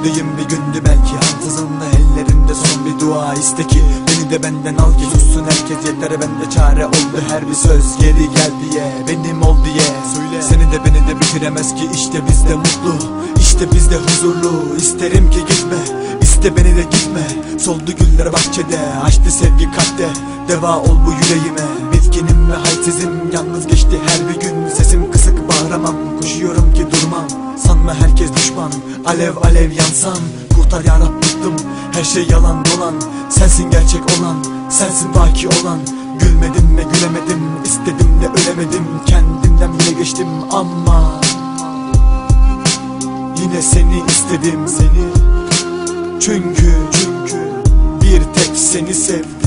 Öldüğüm bir gündü belki. Ansızın da ellerimde son bir dua isteki Beni de benden al ki sussun herkes. Yeter bende çare oldu her bir söz Geri gel diye. Benim ol diye. Söyle. Seni de beni de bitiremez ki işte biz de mutlu işte biz de huzurlu. İsterim ki gitme İste beni de gitme. Soldu güller bahçede Açtı sevgi kalpte. Deva ol bu yüreğime. Bitkinim ve halsizim Yalnız geçti her bir gün. Sesim kısık bağıramam Koşuyorum. Sanma herkes düşman. Alev alev yansam Kurtar yarab bıktım Her şey yalan dolan Sensin gerçek olan Sensin baki olan. Gülmedim ve gülemedim İstedim de ölemedim. Kendimden bile geçtim ama Yine seni istedim. Seni Çünkü çünkü bir tek seni seni